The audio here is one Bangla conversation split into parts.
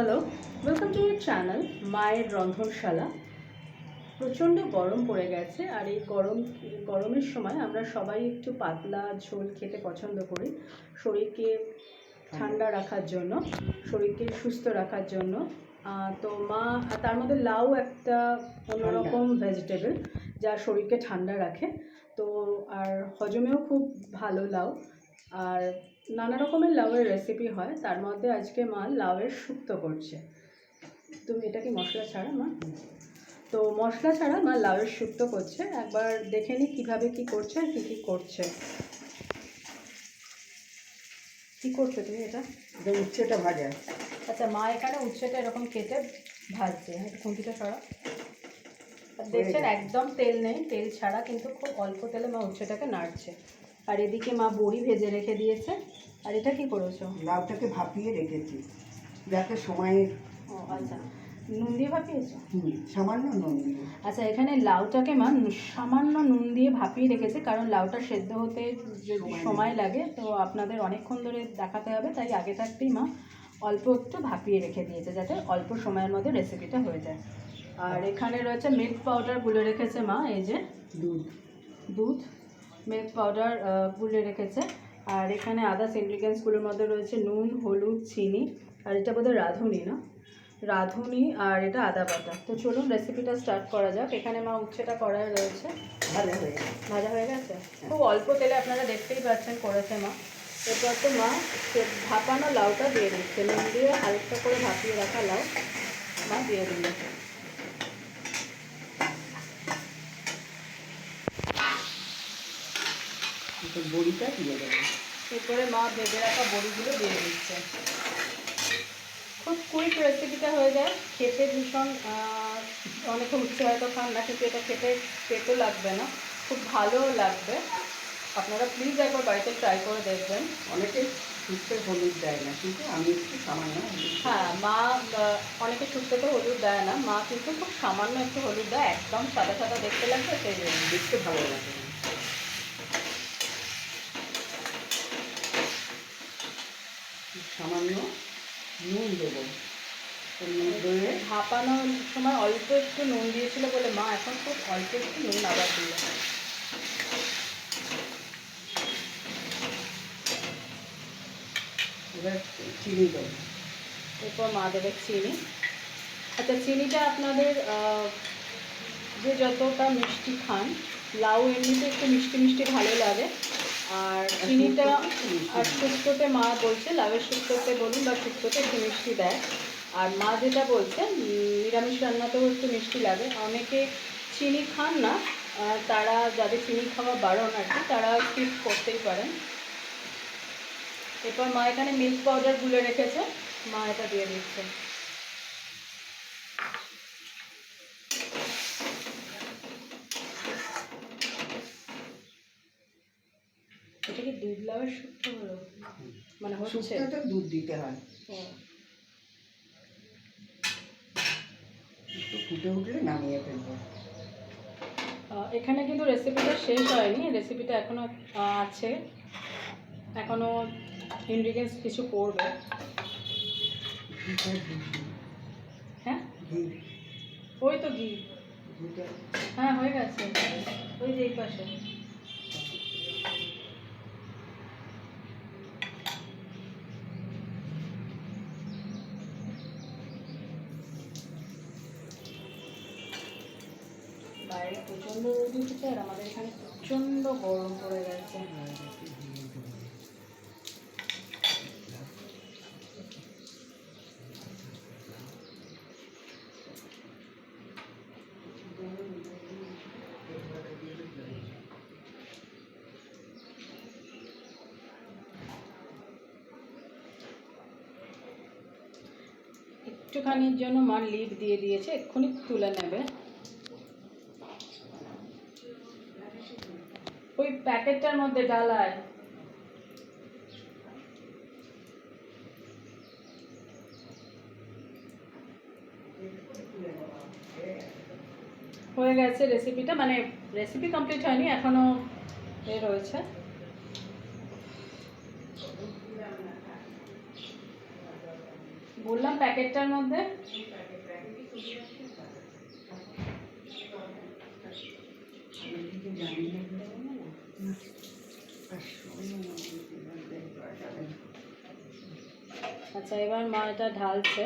Hello welcome to your channel মায়ের রন্ধনশালা প্রচণ্ড গরম পড়ে গেছে আর এই গরম গরমের সময় আমরা সবাই একটু পাতলা ঝোল খেতে পছন্দ করি। শরীরকে ঠান্ডা রাখার জন্য শরীরকে সুস্থ রাখার জন্য। তো মা তার মধ্যে লাউ একটা অন্যরকম ভেজিটেবল যা শরীরকে ঠান্ডা রাখে। তো আর হজমেও খুব ভালো লাউ। আর নানা রকমের লাউয়ের রেসিপি হয় তার মধ্যে আজকে মা লাউয়ের শুক্তো করছে। তুমি এটা কি মশলা ছাড়া মা? তো মশলা ছাড়া মা লাউয়ের শুক্তো করছে। একবার দেখে নি কীভাবে কী করছে আর কী কী করছে। কী করছ তুমি এটা? উচ্ছেটা ভাজা। আচ্ছা মা এখানে উচ্ছেটা এরকম কেটে ভাজছে। খুঁটিটা সরা দেখছেন একদম তেল নেই তেল ছাড়া কিন্তু খুব অল্প তেলে মা উচ্ছেটাকে নাড়ছে। আর এদিকে মা বড়ি ভেজে রেখে দিয়েছে। আর এটা কি করেছ? লাউটাকে ভাপিয়ে রেখেছি যাতে সময়ের ও আচ্ছা। নুন দিয়ে ভাপিয়েছো? সামান্য নুন দিয়ে। আচ্ছা এখানে লাউটাকে মা সামান্য নুন দিয়ে ভাপিয়ে রেখেছে কারণ লাউটা সেদ্ধ হতে যদি সময় সময় লাগে। তো আপনাদের অনেকক্ষণ ধরে দেখাতে হবে তাই আগে থাকতেই মা অল্প একটু ভাপিয়ে রেখে দিয়েছে যাতে অল্প সময়ের মধ্যে রেসিপিটা হয়ে যায়। আর এখানে রয়েছে মিল্ক পাউডার গুলে রেখেছে মা এই যে দুধ। দুধ। মিল্ক পাউডার গুলে রেখেছে। আর এখানে আদার্স ইনগ্রিডিয়েন্টসগুলোর মধ্যে রয়েছে নুন হলুদ চিনি আর এটা বোধহয় রাঁধুনি না? রাঁধুনি আর এটা আদা বাটা। তো চলুন রেসিপিটা স্টার্ট করা যাক। এখানে মা উচ্ছেটা কড়াই রয়েছে। ভাজা হয়ে গেছে। ভাজা হয়ে গেছে? খুব অল্প তেলে আপনারা দেখতেই পাচ্ছেন করেছে মা। এরপর তো মা সে ভাপানো লাউটা দিয়ে দিচ্ছে। নুন দিয়ে হালকা করে ভাপিয়ে রাখা লাউ মা দিয়ে দিল তো বড়িটা দিয়ে দেবো এরপরে মা ভেজে রাখা বড়িগুলো দিয়ে দিচ্ছে। খুব কুইক রেসিপিটা হয়ে যায়। খেতে ভীষণ অনেকে উচ্ছে হয়তো খান না কিন্তু এটা খেতে পেটও লাগবে না। খুব ভালোও লাগবে। আপনারা প্লিজ একবার বাড়িতে ট্রাই করে দেখবেন। অনেকে সুস্থে হলুদ দেয় না কিন্তু আমি একটু সামান্য হ্যাঁ মা অনেকে শুক্তোতে হলুদ দেয় না। মা কিন্তু খুব সামান্য একটু হলুদ দেয় একদম সাদা সাদা দেখতে লাগবে সেই দেখতে ভালো লাগে। সামান্য নুন দেবো। দিয়ে ভাপানোর সময় অল্প একটু নুন দিয়েছিল বলে মা এখন খুব অল্প একটু নুন আবার দিল। এবার চিনি দেবো। এরপর মা দেবে চিনি। আচ্ছা চিনিটা আপনাদের যে যতটা মিষ্টি খান লাউ এমনিতে একটু মিষ্টি মিষ্টি ভালো লাগে। আর চিনিটা আর শুক্তোতে মা বলছে লাভের শুক্তোতে বলুন বা শুক্তোতে একটু মিষ্টি দেয়। আর মা যেটা বলছে নিরামিষ রান্নাতেও একটু মিষ্টি লাগে। অনেকে চিনি খান না তারা যাদের চিনি খাওয়া বারণ আর কি, তারা স্কিপ করতেই পারেন। এরপর মা এখানে মিল্ক পাউডার গুলে রেখেছে, মা এটা দিয়ে দিচ্ছে। এটা কি দুধ লাউয়ের শুক্তো হলো? মানে হচ্ছে? শুক্তোতে দুধ দিতে হয়। একটু ফুটে উঠলে নামিয়ে ফেলব। এখানে কিন্তু রেসিপিটা শেষ হয়নি। রেসিপিটা এখনও আছে। এখনও ইনগ্রিডিয়েন্টস কিছু পড়বে হ্যাঁ? ওই তো ঘি। হ্যাঁ হয়ে গেছে। ওই যে এই পাশে। বাইরে প্রচণ্ড রোদ উঠেছে আর আমাদের এখানে প্রচণ্ড গরম পড়ে গেছে। একটুখানির জন্য মা লিড দিয়ে দিয়েছে, এক্ষুনি তুলে নেবে ওই প্যাকেটটার মধ্যে ডালায় হয়ে গেছে রেসিপিটা মানে রেসিপি কমপ্লিট হয়নি, এখনও এ রয়েছে। বললাম প্যাকেটটার মধ্যে। জানি আচ্ছা এবার মা এটা ঢালছে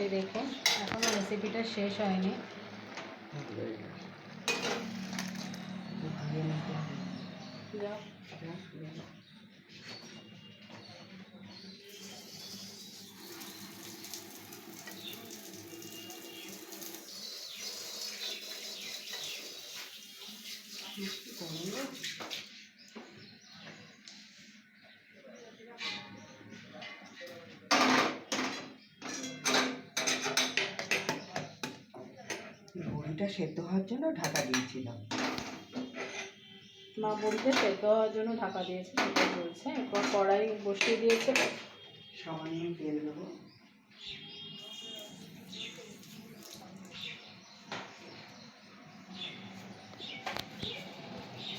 এই দেখুন এখনও রেসিপিটা শেষ হয়নি। যাও মিষ্টি বড়িটা সেদ্ধ হওয়ার জন্য ঢাকা দিয়েছিলাম। মা বলছে সেদ্ধ হওয়ার জন্য ঢাকা দিয়েছে বলছে। এরপর কড়াই বসিয়ে দিয়েছে। সামান্য তেল দেবো।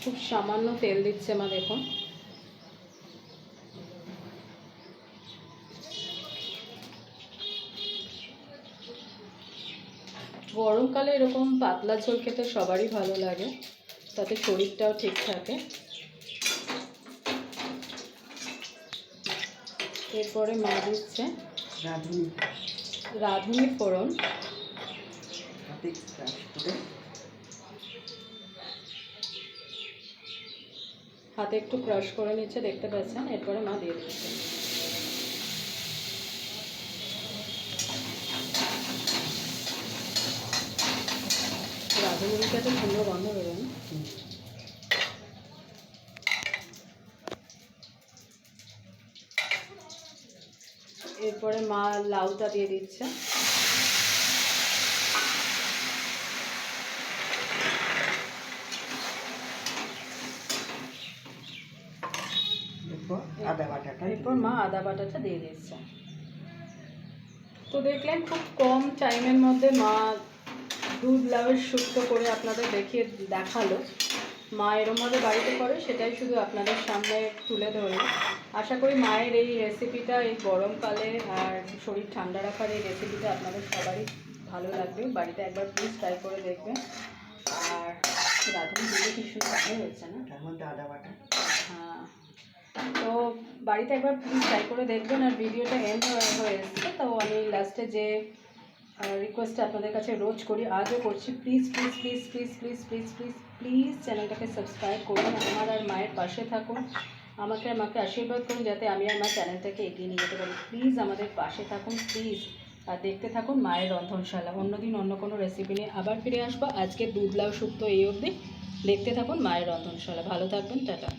খুব সামান্য তেল দিচ্ছে মা দেখুন। গরমকালে এরকম পাতলা ঝোল খেতে সবারই ভালো লাগে তাতে শরীরটাও ঠিক থাকে। এরপরে মা দিচ্ছে রাঁধুনি। রাঁধুনি ফোড়ন। হাতে একটু ক্রাশ করে নিচ্ছে, দেখতে পাচ্ছেন? এরপরে মা দিয়ে দিচ্ছে। তো এরপরে মা লাউটা দিয়ে দিচ্ছে। এরপর আদা বাটাটা এরপর মা আদা বাটাটা দিয়ে দিচ্ছে তো দেখলেন খুব কম টাইমের মধ্যে মা দুধ লাউয়ের শুক্তো করে আপনাদের দেখিয়ে দেখাল। মা এরমভাবে বাড়িতে করে সেটাই শুধু আপনাদের সামনে তুলে ধরলো। আশা করি মায়ের এই রেসিপিটা এই গরমকালে আর শরীর ঠান্ডা রাখার এই রেসিপিটা আপনাদের সবারই ভালো লাগবে। বাড়িতে একবার প্লিজ ট্রাই করে দেখবেন। আর রাধুনি দিলে কি সুন্দর হয়েছে না? তার মধ্যে আদা বাটা। তো বাড়িতে একবার প্লিজ ট্রাই করে দেখবেন আর ভিডিওটা এন্ড হয়ে এসছে। তো আমি লাস্টে যে রিকোয়েস্টটা আপনাদের কাছে রোজ করি, আজও করছি। Please please please please please please please please চ্যানেলটাকে সাবস্ক্রাইব করুন, আমার আর মায়ের পাশে থাকুন। আমাকে আর মাকে আশীর্বাদ করুন, যাতে আমি আর মা চ্যানেলটাকে এগিয়ে নিয়ে যেতে পারি। প্লিজ আমাদের পাশে থাকুন প্লিজ আর দেখতে থাকুন মায়ের রন্ধনশালা। অন্যদিন অন্য কোনো রেসিপি নিয়ে আবার ফিরে আসব। আজকে দুধ লাউ শুক্তো এই অবধি। দেখতে থাকুন মায়ের রন্ধনশালা। ভালো থাকবেন, টাটা।